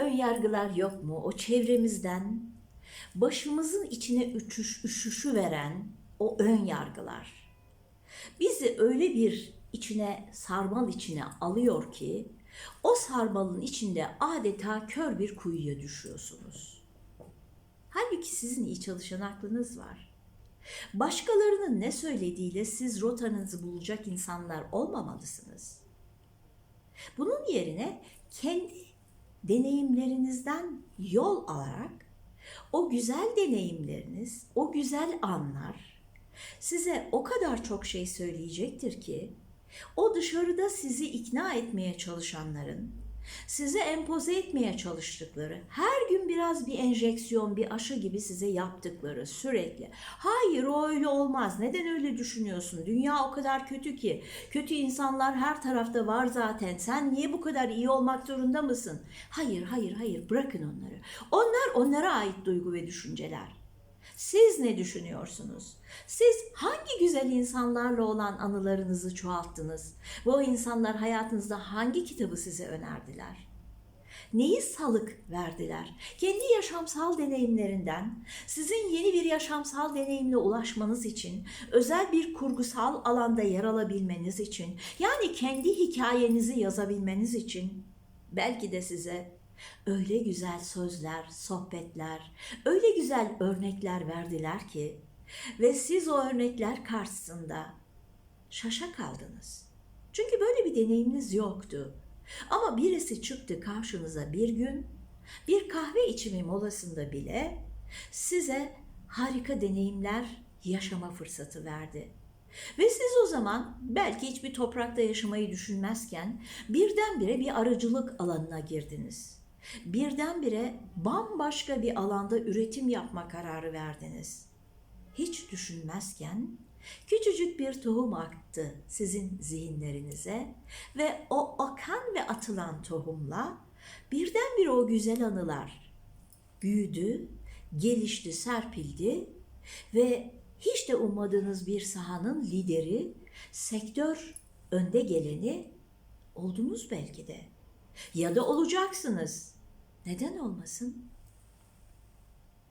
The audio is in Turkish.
ön yargılar yok mu? O çevremizden başımızın içine üşüş, üşüşü veren o ön yargılar. Bizi öyle bir içine sarmal içine alıyor ki o sarmalın içinde adeta kör bir kuyuya düşüyorsunuz. Halbuki sizin iyi çalışan aklınız var. Başkalarının ne söylediğiyle siz rotanızı bulacak insanlar olmamalısınız. Bunun yerine kendi deneyimlerinizden yol alarak o güzel deneyimleriniz, o güzel anlar size o kadar çok şey söyleyecektir ki o dışarıda sizi ikna etmeye çalışanların, size empoze etmeye çalıştıkları, her gün biraz bir enjeksiyon, bir aşı gibi size yaptıkları sürekli. Hayır o öyle olmaz. Neden öyle düşünüyorsun? Dünya o kadar kötü ki. Kötü insanlar her tarafta var zaten. Sen niye bu kadar iyi olmak zorunda mısın? Hayır, hayır, hayır. Bırakın onları. Onlar onlara ait duygu ve düşünceler. Siz ne düşünüyorsunuz? Siz hangi güzel insanlarla olan anılarınızı çoğalttınız? O insanlar hayatınızda hangi kitabı size önerdiler? Neyi salık verdiler? Kendi yaşamsal deneyimlerinden sizin yeni bir yaşamsal deneyimle ulaşmanız için, özel bir kurgusal alanda yer alabilmeniz için, yani kendi hikayenizi yazabilmeniz için belki de size öyle güzel sözler, sohbetler, öyle güzel örnekler verdiler ki ve siz o örnekler karşısında şaşa kaldınız. Çünkü böyle bir deneyiminiz yoktu. Ama birisi çıktı karşınıza bir gün, bir kahve içimi molasında bile size harika deneyimler yaşama fırsatı verdi. Ve siz o zaman belki hiçbir toprakta yaşamayı düşünmezken birdenbire bir aracılık alanına girdiniz. Birdenbire bambaşka bir alanda üretim yapma kararı verdiniz. Hiç düşünmezken küçücük bir tohum aktı sizin zihinlerinize ve o akan ve atılan tohumla birdenbire o güzel anılar büyüdü, gelişti, serpildi ve hiç de ummadığınız bir sahanın lideri, sektör önde geleni oldunuz belki de. Ya da olacaksınız. Neden olmasın?